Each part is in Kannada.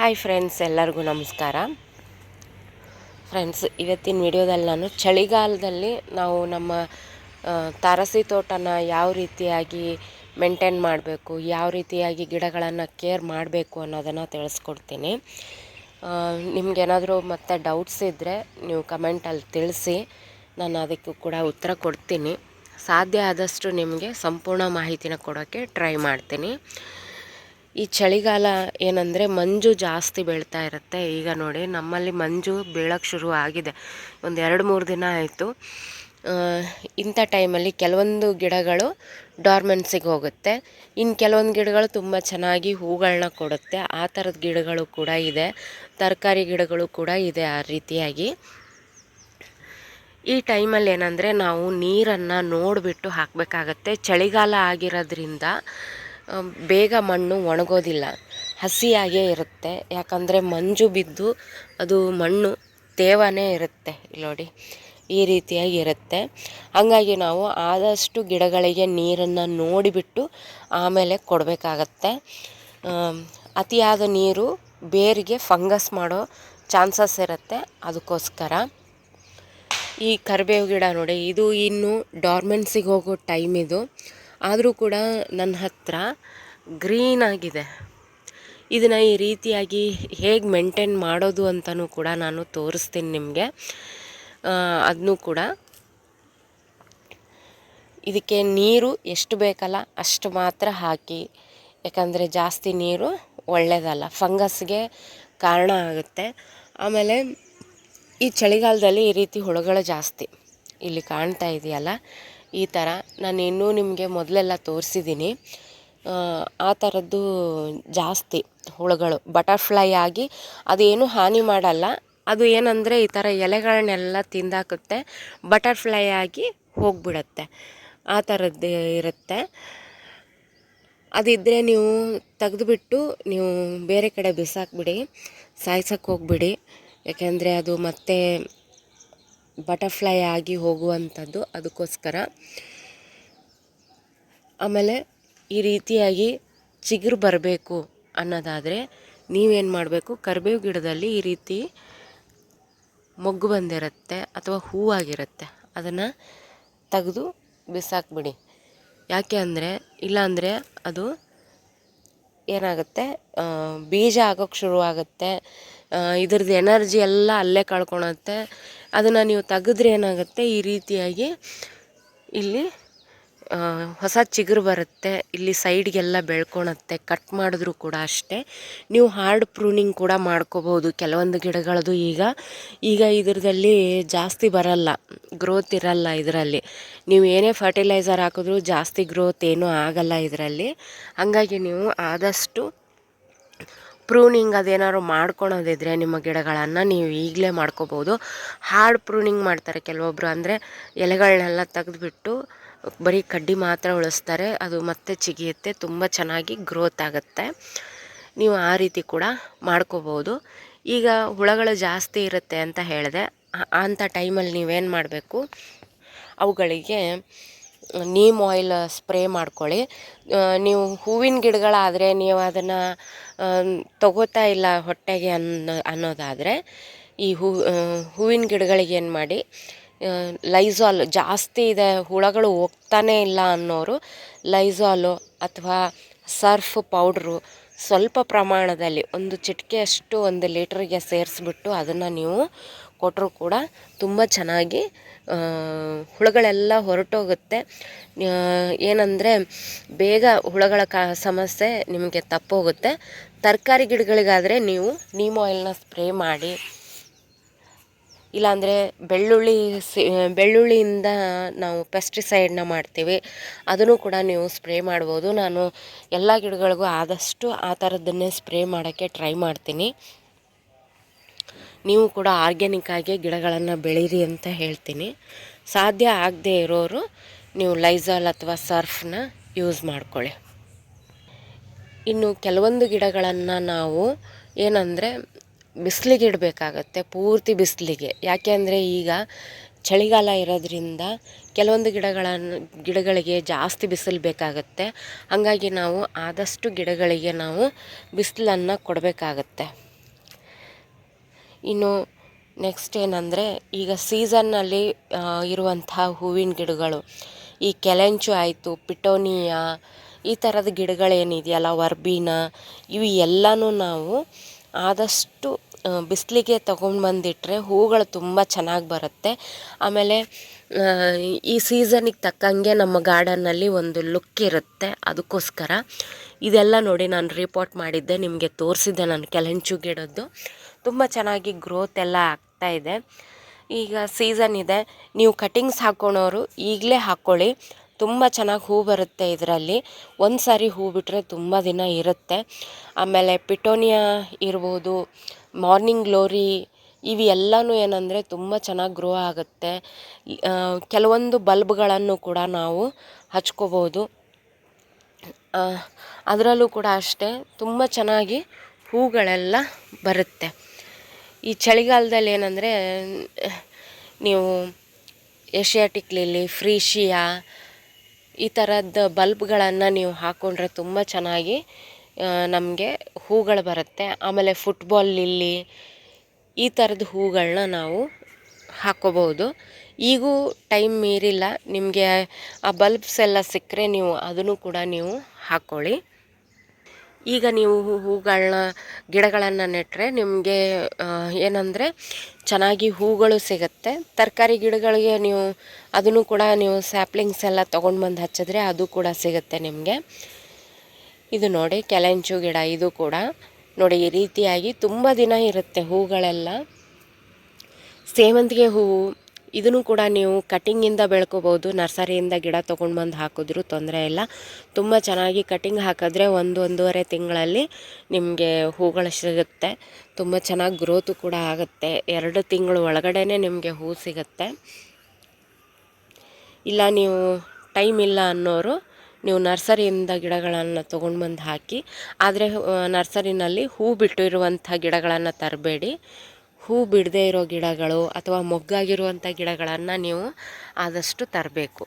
ಹಾಯ್ ಫ್ರೆಂಡ್ಸ್, ಎಲ್ಲರಿಗೂ ನಮಸ್ಕಾರ. ಫ್ರೆಂಡ್ಸ್, ಇವತ್ತಿನ ವಿಡಿಯೋದಲ್ಲಿ ನಾನು ಚಳಿಗಾಲದಲ್ಲಿ ನಾವು ನಮ್ಮ ತಾರಸಿ ತೋಟನ ಯಾವ ರೀತಿಯಾಗಿ ಮೇಂಟೈನ್ ಮಾಡಬೇಕು, ಯಾವ ರೀತಿಯಾಗಿ ಗಿಡಗಳನ್ನು ಕೇರ್ ಮಾಡಬೇಕು ಅನ್ನೋದನ್ನು ತಿಳಿಸ್ಕೊಡ್ತೀನಿ. ನಿಮಗೇನಾದರೂ ಮತ್ತೆ ಡೌಟ್ಸ್ ಇದ್ದರೆ ನೀವು ಕಮೆಂಟಲ್ಲಿ ತಿಳಿಸಿ, ನಾನು ಅದಕ್ಕೂ ಕೂಡ ಉತ್ತರ ಕೊಡ್ತೀನಿ. ಸಾಧ್ಯ ಆದಷ್ಟು ನಿಮಗೆ ಸಂಪೂರ್ಣ ಮಾಹಿತಿನ ಕೊಡೋಕ್ಕೆ ಟ್ರೈ ಮಾಡ್ತೀನಿ. ಈ ಚಳಿಗಾಲ ಏನಂದರೆ ಮಂಜು ಜಾಸ್ತಿ ಬೀಳ್ತಾ ಇರುತ್ತೆ. ಈಗ ನೋಡಿ ನಮ್ಮಲ್ಲಿ ಮಂಜು ಬೀಳಕ್ಕೆ ಶುರು ಆಗಿದೆ. ಒಂದು ಎರಡು ಮೂರು ದಿನ ಆಯಿತು. ಇಂಥ ಟೈಮಲ್ಲಿ ಕೆಲವೊಂದು ಗಿಡಗಳು ಡಾರ್ಮೆನ್ಸಿಗೆ ಹೋಗುತ್ತೆ. ಇನ್ನು ಕೆಲವೊಂದು ಗಿಡಗಳು ತುಂಬ ಚೆನ್ನಾಗಿ ಹೂಗಳನ್ನ ಕೊಡುತ್ತೆ. ಆ ಥರದ ಗಿಡಗಳು ಕೂಡ ಇದೆ. ತರಕಾರಿ ಗಿಡಗಳು ಕೂಡ ಇದೆ ಆ ರೀತಿಯಾಗಿ. ಈ ಟೈಮಲ್ಲಿ ಏನಂದರೆ ನಾವು ನೀರನ್ನು ನೋಡಿಬಿಟ್ಟು ಹಾಕಬೇಕಾಗತ್ತೆ. ಚಳಿಗಾಲ ಆಗಿರೋದ್ರಿಂದ ಬೇಗ ಮಣ್ಣು ಒಣಗೋದಿಲ್ಲ. ಹಸಿಯಾಗೇ ಇರುತ್ತೆ. ಯಾಕಂದರೆ ಮಂಜು ಬಿದ್ದು ಅದು ಮಣ್ಣು ತೇವನೇ ಇರುತ್ತೆ ಇಲ್ಲಿ ನೋಡಿ ಈ ರೀತಿಯಾಗಿ ಇರುತ್ತೆ. ಹಾಗಾಗಿ ನಾವು ಆದಷ್ಟು ಗಿಡಗಳಿಗೆ ನೀರನ್ನು ನೋಡಿಬಿಟ್ಟು ಆಮೇಲೆ ಕೊಡಬೇಕಾಗತ್ತೆ. ಅತಿಯಾದ ನೀರು ಬೇರಿಗೆ ಫಂಗಸ್ ಮಾಡೋ ಚಾನ್ಸಸ್ ಇರುತ್ತೆ ಅದಕ್ಕೋಸ್ಕರ. ಈ ಕರಿಬೇವು ಗಿಡ ನೋಡಿ, ಇದು ಇನ್ನು ಡಾರ್ಮೆನ್ಸಿಗೆ ಹೋಗೋ ಟೈಮ್ ಇದು. ಆದರೂ ಕೂಡ ನನ್ನ ಹತ್ರ ಗ್ರೀನ್ ಆಗಿದೆ. ಇದನ್ನು ಈ ರೀತಿಯಾಗಿ ಹೇಗೆ ಮೇಂಟೈನ್ ಮಾಡೋದು ಅಂತಲೂ ಕೂಡ ನಾನು ತೋರಿಸ್ತೀನಿ ನಿಮಗೆ. ಅದನ್ನು ಕೂಡ. ಇದಕ್ಕೆ ನೀರು ಎಷ್ಟು ಬೇಕಲ್ಲ ಅಷ್ಟು ಮಾತ್ರ ಹಾಕಿ. ಯಾಕಂದರೆ ಜಾಸ್ತಿ ನೀರು ಒಳ್ಳೆಯದಲ್ಲ ಫಂಗಸ್ಗೆ ಕಾರಣ ಆಗುತ್ತೆ. ಆಮೇಲೆ ಈ ಚಳಿಗಾಲದಲ್ಲಿ ಈ ರೀತಿ ಹುಳುಗಳು ಜಾಸ್ತಿ ಇಲ್ಲಿ ಕಾಣ್ತಾ ಇದೆಯಲ್ಲ ಈ ಥರ ನಾನು ಇನ್ನೂ ನಿಮಗೆ ಮೊದಲೆಲ್ಲ ತೋರಿಸಿದ್ದೀನಿ ಆ ಥರದ್ದು ಜಾಸ್ತಿ ಹುಳುಗಳು ಬಟರ್ಫ್ಲೈ ಆಗಿ ಅದೇನು ಹಾನಿ ಮಾಡಲ್ಲ. ಅದು ಏನಂದರೆ ಈ ಥರ ಎಲೆಗಳನ್ನೆಲ್ಲ ತಿಂದಾಕುತ್ತೆ ಬಟರ್ಫ್ಲೈ ಆಗಿ ಹೋಗಿಬಿಡತ್ತೆ. ಆ ಥರದ್ದು ಇರುತ್ತೆ. ಅದಿದ್ದರೆ ನೀವು ತೆಗೆದುಬಿಟ್ಟು ನೀವು ಬೇರೆ ಕಡೆ ಬಿಸಾಕ್ಬಿಡಿ ಸಾಯ್ಸಕ್ಕೆ ಹೋಗ್ಬಿಡಿ. ಯಾಕೆಂದರೆ ಅದು ಮತ್ತೆ ಬಟರ್ಫ್ಲೈ ಆಗಿ ಹೋಗುವಂಥದ್ದು ಅದಕ್ಕೋಸ್ಕರ. ಆಮೇಲೆ ಈ ರೀತಿಯಾಗಿ ಚಿಗುರು ಬರಬೇಕು ಅನ್ನೋದಾದರೆ ನೀವೇನು ಮಾಡಬೇಕು, ಕರಿಬೇವು ಗಿಡದಲ್ಲಿ ಈ ರೀತಿ ಮೊಗ್ಗು ಬಂದಿರುತ್ತೆ ಅಥವಾ ಹೂವಾಗಿರುತ್ತೆ ಅದನ್ನು ತೆಗೆದು ಬಿಸಾಕ್ಬಿಡಿ. ಯಾಕೆ ಅಂದರೆ ಇಲ್ಲಾಂದರೆ ಅದು ಏನಾಗುತ್ತೆ ಬೀಜ ಆಗೋಕ್ಕೆ ಶುರುವಾಗುತ್ತೆ ಇದ್ರದ್ದು ಎನರ್ಜಿ ಎಲ್ಲ ಅಲ್ಲೇ ಕಳ್ಕೊಳತ್ತೆ. ಅದನ್ನು ನೀವು ತೆಗೆದ್ರೆ ಏನಾಗುತ್ತೆ? ಈ ರೀತಿಯಾಗಿ ಇಲ್ಲಿ ಹೊಸ ಚಿಗುರು ಬರುತ್ತೆ. ಇಲ್ಲಿ ಸೈಡ್ಗೆಲ್ಲ ಬೆಳ್ಕೊಳತ್ತೆ. ಕಟ್ ಮಾಡಿದ್ರು ಕೂಡ ಅಷ್ಟೇ. ನೀವು ಹಾರ್ಡ್ ಪ್ರೂನಿಂಗ್ ಕೂಡ ಮಾಡ್ಕೋಬೋದು ಕೆಲವೊಂದು ಗಿಡಗಳದ್ದು ಈಗ ಈಗ ಇದ್ರದಲ್ಲಿ ಜಾಸ್ತಿ ಬರಲ್ಲ. ಗ್ರೋತ್ ಇರಲ್ಲ ಇದರಲ್ಲಿ. ನೀವು ಏನೇ ಫರ್ಟಿಲೈಸರ್ ಹಾಕಿದ್ರೂ ಜಾಸ್ತಿ ಗ್ರೋತ್ ಏನೂ ಆಗಲ್ಲ ಇದರಲ್ಲಿ. ಹಾಗಾಗಿ ನೀವು ಆದಷ್ಟು ಪ್ರೂನಿಂಗ್ ಅದೇನಾದ್ರು ಮಾಡ್ಕೊಳೋದಿದ್ರೆ ನಿಮ್ಮ ಗಿಡಗಳನ್ನು ನೀವು ಈಗಲೇ ಮಾಡ್ಕೋಬೋದು. ಹಾರ್ಡ್ ಪ್ರೂನಿಂಗ್ ಮಾಡ್ತಾರೆ ಕೆಲವೊಬ್ಬರು ಅಂದರೆ ಎಲೆಗಳನ್ನೆಲ್ಲ ತೆಗೆದುಬಿಟ್ಟು ಬರೀ ಕಡ್ಡಿ ಮಾತ್ರ ಉಳಿಸ್ತಾರೆ. ಅದು ಮತ್ತೆ ಚಿಗಿಯುತ್ತೆ, ತುಂಬ ಚೆನ್ನಾಗಿ ಗ್ರೋತ್ ಆಗುತ್ತೆ. ನೀವು ಆ ರೀತಿ ಕೂಡ ಮಾಡ್ಕೋಬೋದು. ಈಗ ಹುಳಗಳು ಜಾಸ್ತಿ ಇರುತ್ತೆ ಅಂತ ಹೇಳಿದೆ. ಅಂಥ ಟೈಮಲ್ಲಿ ನೀವೇನು ಮಾಡಬೇಕು? ಅವುಗಳಿಗೆ ನೀಮ್ ಆಯಿಲ್ ಸ್ಪ್ರೇ ಮಾಡ್ಕೊಳ್ಳಿ. ನೀವು ಹೂವಿನ ಗಿಡಗಳಾದರೆ ನೀವು ಅದನ್ನು ತಗೋತಾ ಇಲ್ಲ ಹೊಟ್ಟೆಗೆ ಅನ್ನೋ, ಅನ್ನೋದಾದರೆ ಈ ಹೂ ಹೂವಿನ ಗಿಡಗಳಿಗೆ ಏನು ಮಾಡಿ ಲೈಝಾಲ್ ಜಾಸ್ತಿ ಇದೆ, ಹುಳಗಳು ಹೋಗ್ತಾನೇ ಇಲ್ಲ ಅನ್ನೋರು ಲೈಝಾಲು ಅಥವಾ ಸರ್ಫ್ ಪೌಡ್ರು ಸ್ವಲ್ಪ ಪ್ರಮಾಣದಲ್ಲಿ ಒಂದು ಚಿಟಿಕೆಯಷ್ಟು ಒಂದು ಲೀಟ್ರಿಗೆ ಸೇರಿಸ್ಬಿಟ್ಟು ಅದನ್ನು ನೀವು ಕೊಟ್ಟರು ಕೂಡ ತುಂಬ ಚೆನ್ನಾಗಿ ಹುಳುಗಳೆಲ್ಲ ಹೊರಟೋಗುತ್ತೆ. ಏನಂದರೆ ಬೇಗ ಹುಳುಗಳ ಕ, ಸಮಸ್ಯೆ ನಿಮಗೆ ತಪ್ಪೋಗುತ್ತೆ. ತರಕಾರಿ ಗಿಡಗಳಿಗಾದರೆ ನೀವು ನೀಮ್ ಆಯಿಲ್ನ ಸ್ಪ್ರೇ ಮಾಡಿ. ಇಲ್ಲಾಂದರೆ ಬೆಳ್ಳುಳ್ಳಿ ಸಿ, ಬೆಳ್ಳುಳ್ಳಿಯಿಂದ ನಾವು ಪೆಸ್ಟಿಸೈಡ್ನ ಮಾಡ್ತೀವಿ. ಅದನ್ನು ಕೂಡ ನೀವು ಸ್ಪ್ರೇ ಮಾಡ್ಬೋದು. ನಾನು ಎಲ್ಲ ಗಿಡಗಳಿಗೂ ಆದಷ್ಟು ಆ ಥರದ್ದನ್ನೇ ಸ್ಪ್ರೇ ಮಾಡೋಕ್ಕೆ ಟ್ರೈ ಮಾಡ್ತೀನಿ. ನೀವು ಕೂಡ ಆರ್ಗ್ಯಾನಿಕ್ಕಾಗಿ ಗಿಡಗಳನ್ನು ಬೆಳೀರಿ ಅಂತ ಹೇಳ್ತೀನಿ. ಸಾಧ್ಯ ಆಗದೆ ಇರೋರು ನೀವು ಲೈಝಾಲ್ ಅಥವಾ ಸರ್ಫ್ನ ಯೂಸ್ ಮಾಡ್ಕೊಳ್ಳಿ. ಇನ್ನು ಕೆಲವೊಂದು ಗಿಡಗಳನ್ನು ನಾವು ಏನಂದರೆ ಬಿಸಿಲಿಗೆ ಇಡಬೇಕಾಗತ್ತೆ, ಪೂರ್ತಿ ಬಿಸಿಲಿಗೆ. ಯಾಕೆ ಅಂದರೆ ಈಗ ಚಳಿಗಾಲ ಇರೋದ್ರಿಂದ ಕೆಲವೊಂದು ಗಿಡಗಳನ್ನು ಗಿಡಗಳಿಗೆ ಜಾಸ್ತಿ ಬಿಸಿಲು ಬೇಕಾಗುತ್ತೆ. ಹಾಗಾಗಿ ನಾವು ಆದಷ್ಟು ಗಿಡಗಳಿಗೆ ನಾವು ಬಿಸಿಲನ್ನು ಕೊಡಬೇಕಾಗತ್ತೆ. ಇನ್ನು ನೆಕ್ಸ್ಟ್ ಏನಂದರೆ, ಈಗ ಸೀಸನ್ನಲ್ಲಿ ಇರುವಂತಹ ಹೂವಿನ ಗಿಡಗಳು. ಈ ಕೆಲೆಂಚು ಆಯಿತು, ಪಿಟೋನಿಯಾ, ಈ ಥರದ ಗಿಡಗಳೇನಿದೆಯಲ್ಲ, ವರ್ಬೀನ, ಇವು ಎಲ್ಲನೂ ನಾವು ಆದಷ್ಟು ಬಿಸಿಲಿಗೆ ತೊಗೊಂಡು ಬಂದಿಟ್ಟರೆ ಹೂಗಳು ತುಂಬ ಚೆನ್ನಾಗಿ ಬರುತ್ತೆ. ಆಮೇಲೆ ಈ ಸೀಸನಿಗೆ ತಕ್ಕಂಗೆ ನಮ್ಮ ಗಾರ್ಡನ್ನಲ್ಲಿ ಒಂದು ಲುಕ್ ಇರುತ್ತೆ, ಅದಕ್ಕೋಸ್ಕರ. ಇದೆಲ್ಲ ನೋಡಿ ನಾನು ರಿಪೋರ್ಟ್ ಮಾಡಿದ್ದೆ, ನಿಮಗೆ ತೋರಿಸಿದ್ದೆ ನಾನು ಕೆಲೆಂಚು ಗಿಡದ್ದು. ತುಂಬ ಚೆನ್ನಾಗಿ ಗ್ರೋತ್ ಎಲ್ಲ ಆಗ್ತಾ ಇದೆ. ಈಗ ಸೀಸನ್ ಇದೆ. ನೀವು ಕಟಿಂಗ್ಸ್ ಹಾಕ್ಕೊಳೋರು ಈಗಲೇ ಹಾಕ್ಕೊಳ್ಳಿ ತುಂಬ ಚೆನ್ನಾಗಿ ಹೂ ಬರುತ್ತೆ ಇದರಲ್ಲಿ. ಒಂದು ಸಾರಿ ಹೂ ಬಿಟ್ಟರೆ ತುಂಬ ದಿನ ಇರುತ್ತೆ. ಆಮೇಲೆ ಪಿಟೋನಿಯಾ ಇರ್ಬೋದು ಮಾರ್ನಿಂಗ್ ಗ್ಲೋರಿ ಇವು ಎಲ್ಲನೂ ಏನಂದರೆ ತುಂಬ ಚೆನ್ನಾಗಿ ಗ್ರೋ ಆಗುತ್ತೆ. ಕೆಲವೊಂದು ಬಲ್ಬ್ಗಳನ್ನು ಕೂಡ ನಾವು ಹಚ್ಕೋಬೋದು. ಅದರಲ್ಲೂ ಕೂಡ ಅಷ್ಟೇ. ತುಂಬ ಚೆನ್ನಾಗಿ ಹೂಗಳೆಲ್ಲ ಬರುತ್ತೆ. ಈ ಚಳಿಗಾಲದಲ್ಲಿ ಏನಂದರೆ, ನೀವು ಏಷ್ಯಾಟಿಕ್ ಲಿಲ್ಲಿ, ಫ್ರೀಶಿಯಾ, ಈ ಥರದ ಬಲ್ಬ್ಗಳನ್ನು ನೀವು ಹಾಕ್ಕೊಂಡ್ರೆ ತುಂಬ ಚೆನ್ನಾಗಿ ನಮಗೆ ಹೂಗಳು ಬರುತ್ತೆ. ಆಮೇಲೆ ಫುಟ್ಬಾಲ್ ಲಿಲ್ಲಿ, ಈ ಥರದ ಹೂಗಳನ್ನ ನಾವು ಹಾಕ್ಕೋಬೋದು ಈಗೂ ಟೈಮ್ ಮೀರಿಲ್ಲ. ನಿಮಗೆ ಆ ಬಲ್ಬ್ಸ್ ಎಲ್ಲ ಸಿಕ್ಕರೆ ನೀವು ಅದನ್ನು ಕೂಡ ನೀವು ಹಾಕ್ಕೊಳ್ಳಿ ಈಗ ನೀವು ಹೂಗಳನ್ನ, ಗಿಡಗಳನ್ನು ನೆಟ್ಟರೆ ನಿಮಗೆ ಏನಂದರೆ ಚೆನ್ನಾಗಿ ಹೂಗಳು ಸಿಗುತ್ತೆ. ತರಕಾರಿ ಗಿಡಗಳಿಗೆ ನೀವು ಅದನ್ನು ಕೂಡ ನೀವು ಸ್ಯಾಪ್ಲಿಂಗ್ಸ್ ಎಲ್ಲ ತೊಗೊಂಡು ಬಂದು ಹಚ್ಚಿದ್ರೆ ಅದು ಕೂಡ ಸಿಗುತ್ತೆ ನಿಮಗೆ. ಇದು ನೋಡಿ, ಕೆಲೆಂಚು ಗಿಡ ಇದು ಕೂಡ. ನೋಡಿ, ಈ ರೀತಿಯಾಗಿ ತುಂಬ ದಿನ ಇರುತ್ತೆ ಹೂಗಳೆಲ್ಲ. ಸೇವಂತಿಗೆ ಹೂವು ಇದನ್ನು ಕೂಡ ನೀವು ಕಟಿಂಗಿಂದ ಬೆಳ್ಕೋಬೋದು, ನರ್ಸರಿಯಿಂದ ಗಿಡ ತೊಗೊಂಡು ಬಂದು ಹಾಕಿದ್ರು ತೊಂದರೆ ಇಲ್ಲ. ತುಂಬ ಚೆನ್ನಾಗಿ ಕಟಿಂಗ್ ಹಾಕಿದ್ರೆ ಒಂದು ಒಂದೂವರೆ ತಿಂಗಳಲ್ಲಿ ನಿಮಗೆ ಹೂಗಳು ಸಿಗುತ್ತೆ. ತುಂಬ ಚೆನ್ನಾಗಿ ಗ್ರೋತು ಕೂಡ ಆಗುತ್ತೆ. ಎರಡು ತಿಂಗಳು ಒಳಗಡೆ ನಿಮಗೆ ಹೂ ಸಿಗುತ್ತೆ. ಇಲ್ಲ, ನೀವು ಟೈಮ್ ಇಲ್ಲ ಅನ್ನೋರು ನೀವು ನರ್ಸರಿಯಿಂದ ಗಿಡಗಳನ್ನು ತೊಗೊಂಡು ಬಂದು ಹಾಕಿ, ಆದರೆ ನರ್ಸರಿನಲ್ಲಿ ಹೂ ಬಿಟ್ಟಿರುವಂಥ ಗಿಡಗಳನ್ನು ತರಬೇಡಿ. ಹೂ ಬಿಡದೇ ಇರೋ ಗಿಡಗಳು ಅಥವಾ ಮೊಗ್ಗಾಗಿರುವಂಥ ಗಿಡಗಳನ್ನು ನೀವು ಆದಷ್ಟು ತರಬೇಕು.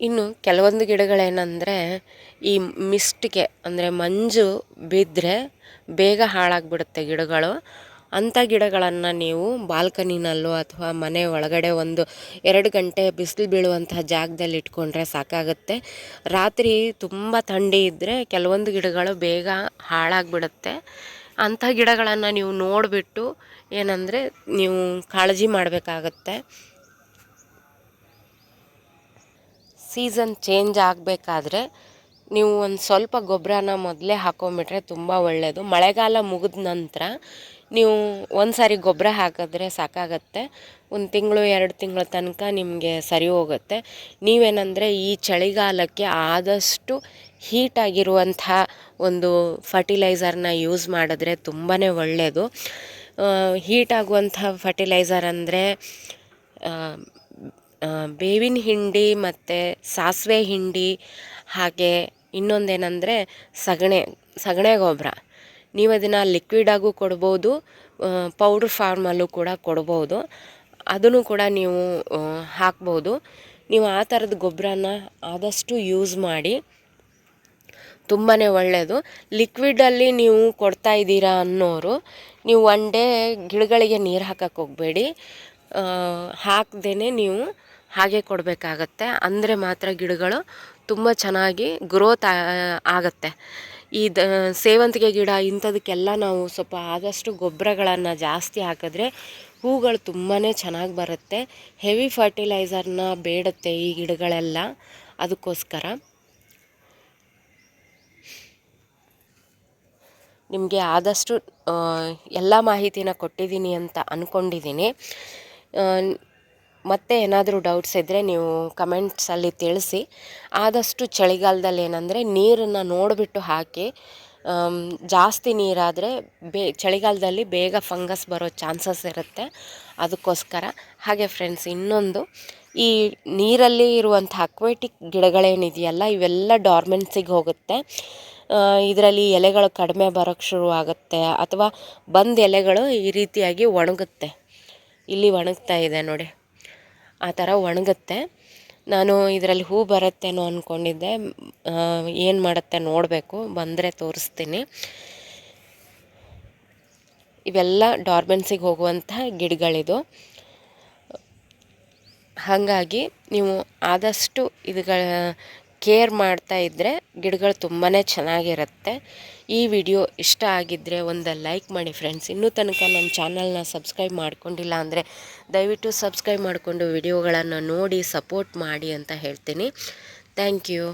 ಇನ್ನು ಕೆಲವೊಂದು ಗಿಡಗಳೇನೆಂದರೆ ಈ ಮಿಸ್ಟ್ಗೆ ಅಂದರೆ ಮಂಜು ಬಿದ್ದರೆ ಬೇಗ ಹಾಳಾಗಿಬಿಡುತ್ತೆ ಗಿಡಗಳು. ಅಂಥ ಗಿಡಗಳನ್ನು ನೀವು ಬಾಲ್ಕನಿನಲ್ಲೋ ಅಥವಾ ಮನೆ ಒಳಗಡೆ ಒಂದು ಎರಡು ಗಂಟೆ ಬಿಸಿಲು ಬೀಳುವಂತಹ ಜಾಗದಲ್ಲಿ ಇಟ್ಕೊಂಡ್ರೆ ಸಾಕಾಗುತ್ತೆ. ರಾತ್ರಿ ತುಂಬ ಥಂಡಿ ಇದ್ದರೆ ಕೆಲವೊಂದು ಗಿಡಗಳು ಬೇಗ ಹಾಳಾಗಿಬಿಡುತ್ತೆ. ಅಂಥ ಗಿಡಗಳನ್ನು ನೀವು ನೋಡಿಬಿಟ್ಟು ಏನಂದರೆ ನೀವು ಕಾಳಜಿ ಮಾಡಬೇಕಾಗತ್ತೆ. ಸೀಸನ್ ಚೇಂಜ್ ಆಗಬೇಕಾದ್ರೆ ನೀವು ಒಂದು ಸ್ವಲ್ಪ ಗೊಬ್ಬರನ ಮೊದಲೇ ಹಾಕೊಂಬಿಟ್ರೆ ತುಂಬ ಒಳ್ಳೆಯದು ಮಳೆಗಾಲ ಮುಗಿದ ನಂತರ ನೀವು ಒಂದು ಸಾರಿ ಗೊಬ್ಬರ ಹಾಕಿದ್ರೆ ಸಾಕಾಗತ್ತೆ. ಒಂದು ತಿಂಗಳು, ಎರಡು ತಿಂಗಳ ತನಕ ನಿಮಗೆ ಸರಿ ಹೋಗುತ್ತೆ. ನೀವೇನಂದರೆ ಈ ಚಳಿಗಾಲಕ್ಕೆ ಆದಷ್ಟು ಹೀಟಾಗಿರುವಂಥ ಒಂದು ಫರ್ಟಿಲೈಸರ್ನ ಯೂಸ್ ಮಾಡಿದ್ರೆ ತುಂಬಾ ಒಳ್ಳೆಯದು ಹೀಟ್ ಆಗುವಂಥ ಫರ್ಟಿಲೈಸರ್ ಅಂದರೆ ಬೇವಿನ ಹಿಂಡಿ ಮತ್ತು ಸಾಸಿವೆ ಹಿಂಡಿ ಹಾಗೆ ಇನ್ನೊಂದೇನೆಂದರೆ ಸಗಣೆ, ಸಗಣಿ ಗೊಬ್ಬರ. ನೀವು ಅದನ್ನು ಲಿಕ್ವಿಡಾಗೂ ಕೊಡ್ಬೋದು ಪೌಡ್ರ್ ಫಾರ್ಮಲ್ಲೂ ಕೂಡ ಕೊಡ್ಬೋದು. ಅದನ್ನು ಕೂಡ ನೀವು ಹಾಕ್ಬೋದು. ನೀವು ಆ ಥರದ ಗೊಬ್ಬರನ ಆದಷ್ಟು ಯೂಸ್ ಮಾಡಿ ತುಂಬಾ ಒಳ್ಳೆಯದು ಲಿಕ್ವಿಡಲ್ಲಿ ನೀವು ಕೊಡ್ತಾ ಇದ್ದೀರಾ ಅನ್ನೋರು, ನೀವು ಒನ್ ಡೇ ಗಿಡಗಳಿಗೆ ನೀರು ಹಾಕಕ್ಕೆ ಹೋಗಬೇಡಿ. ಹಾಕ್ದೇ ನೀವು ಹಾಗೆ ಕೊಡಬೇಕಾಗತ್ತೆ. ಅಂದರೆ ಮಾತ್ರ ಗಿಡಗಳು ತುಂಬ ಚೆನ್ನಾಗಿ ಗ್ರೋತ್ ಆಗುತ್ತೆ. ಈ ದ, ಸೇವಂತಿಗೆ ಗಿಡ ಇಂಥದಕ್ಕೆಲ್ಲ ನಾವು ಸ್ವಲ್ಪ ಆದಷ್ಟು ಗೊಬ್ಬರಗಳನ್ನು ಜಾಸ್ತಿ ಹಾಕಿದ್ರೆ ಹೂಗಳು ತುಂಬಾ ಚೆನ್ನಾಗಿ ಬರುತ್ತೆ. ಹೆವಿ ಫರ್ಟಿಲೈಸರ್ನ ಬೇಡುತ್ತೆ ಈ ಗಿಡಗಳೆಲ್ಲ. ಅದಕ್ಕೋಸ್ಕರ ನಿಮಗೆ ಆದಷ್ಟು ಎಲ್ಲ ಮಾಹಿತಿನ ಕೊಟ್ಟಿದ್ದೀನಿ ಅಂತ ಅಂದ್ಕೊಂಡಿದ್ದೀನಿ ಮತ್ತೆ ಏನಾದರೂ ಡೌಟ್ಸ್ ಇದ್ದರೆ ನೀವು ಕಮೆಂಟ್ಸಲ್ಲಿ ತಿಳಿಸಿ. ಆದಷ್ಟು ಚಳಿಗಾಲದಲ್ಲಿ ಏನಂದರೆ ನೀರನ್ನು ನೋಡಿಬಿಟ್ಟು ಹಾಕಿ ಜಾಸ್ತಿ ನೀರಾದರೆ ಬೇ, ಚಳಿಗಾಲದಲ್ಲಿ ಬೇಗ ಫಂಗಸ್ ಬರೋ ಚಾನ್ಸಸ್ ಇರುತ್ತೆ. ಅದಕ್ಕೋಸ್ಕರ ಹಾಗೆ ಫ್ರೆಂಡ್ಸ್ ಇನ್ನೊಂದು ಈ ನೀರಲ್ಲಿ ಇರುವಂಥ ಅಕ್ವೆಟಿಕ್ ಗಿಡಗಳೇನಿದೆಯಲ್ಲ, ಇವೆಲ್ಲ ಡಾರ್ಮೆನ್ಸಿಗೆ ಹೋಗುತ್ತೆ. ಇದರಲ್ಲಿ ಎಲೆಗಳು ಕಡಿಮೆ ಬರೋಕ್ಕೆ ಶುರು ಆಗುತ್ತೆ. ಅಥವಾ ಬಂದ ಎಲೆಗಳು ಈ ರೀತಿಯಾಗಿ ಒಣಗುತ್ತೆ. ಇಲ್ಲಿ ಒಣಗ್ತಾ ಇದೆ ನೋಡಿ. ಆ ಥರ ಒಣಗುತ್ತೆ. ನಾನು ಇದರಲ್ಲಿ ಹೂ ಬರುತ್ತೇನೋ ಅಂದ್ಕೊಂಡಿದ್ದೆ ಏನು ಮಾಡುತ್ತೆ ನೋಡಬೇಕು. ಬಂದರೆ ತೋರಿಸ್ತೀನಿ. ಇವೆಲ್ಲ ಡಾರ್ಮೆನ್ಸಿಗೆ ಹೋಗುವಂಥ ಗಿಡಗಳಿದು. ಹಾಗಾಗಿ ನೀವು ಆದಷ್ಟು ಇದುಗಳ ಕೇರ್ ಮಾಡ್ತಾ ಇದ್ದರೆ ಗಿಡಗಳು ತುಂಬಾ ಚೆನ್ನಾಗಿರುತ್ತೆ. ಈ ವಿಡಿಯೋ ಇಷ್ಟ ಆಗಿದ್ದರೆ ಒಂದು ಲೈಕ್ ಮಾಡಿ ಫ್ರೆಂಡ್ಸ್. ಇನ್ನೂ ತನಕ ನನ್ನ ಚಾನಲ್ನ ಸಬ್ಸ್ಕ್ರೈಬ್ ಮಾಡ್ಕೊಂಡಿಲ್ಲ ಅಂದರೆ ದಯವಿಟ್ಟು ಸಬ್ಸ್ಕ್ರೈಬ್ ಮಾಡಿಕೊಂಡು ವಿಡಿಯೋಗಳನ್ನು ನೋಡಿ ಸಪೋರ್ಟ್ ಮಾಡಿ ಅಂತ ಹೇಳ್ತೀನಿ. Thank you.